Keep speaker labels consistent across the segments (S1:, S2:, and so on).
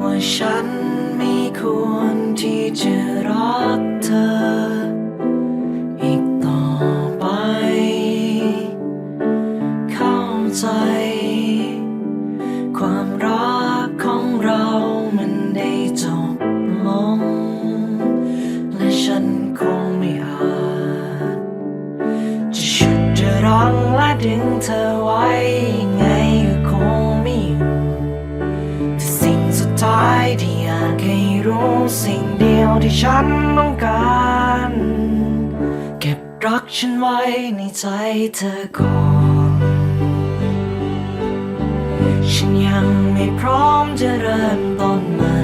S1: ว่าฉันไม่ควรที่จะรักเธอ อีกต่อไป เข้าใจ ความรักของเรามันได้จบลง และฉันคงไม่อาจ จะฉุดจะรั้งและดึงเธอไว้ ที่อยากให้รู้สิ่งเดียวที่ฉันต้องการ เก็บรักฉันไว้ในใจเธอก่อน ฉันยังไม่พร้อมจะเริ่มต้นใหม่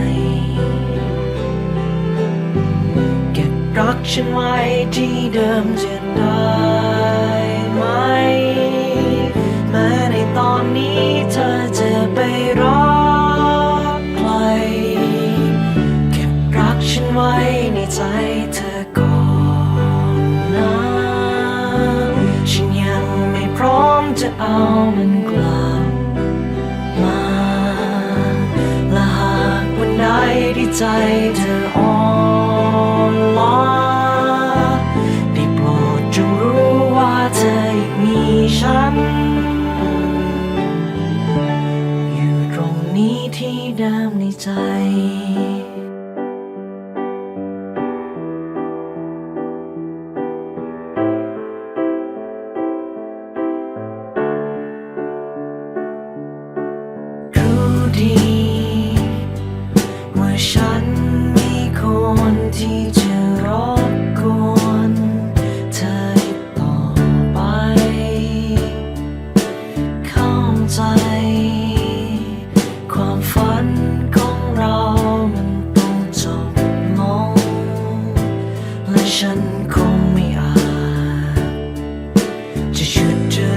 S1: เก็บรักฉันไว้ที่เดิมจะได้ไหม ว้ในใจเธอก่อนนะฉันยังไม่พร้อมจะเอามันกลับมาและหากวันใดที่ใจเธออ่อนล้าได้โปรดจงรู้ว่าเธอยังมีฉัน อยู่ตรงนี้ที่เดิมในใจ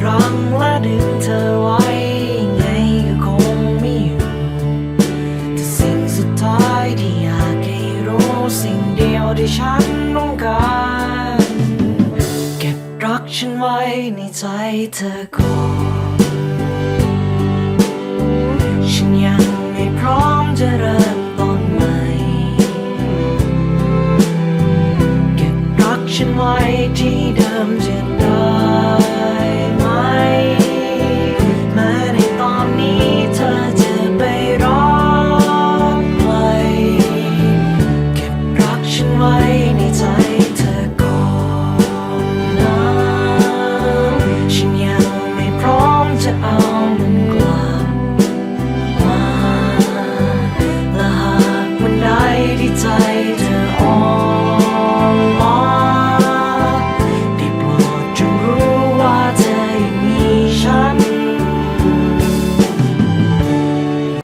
S1: รั้งและดึงเธอไว้ไงก็คงไม่อยู่แต่สิ่งสุดท้ายที่อยากให้รู้สิ่งเดียวที่ฉันต้องการเก็บรักฉันไว้ในใจเธอก่อนฉันยังไม่พร้อมจะเริ่มต้นใหม่เก็บรักฉันไว้ที่เดิมจะได้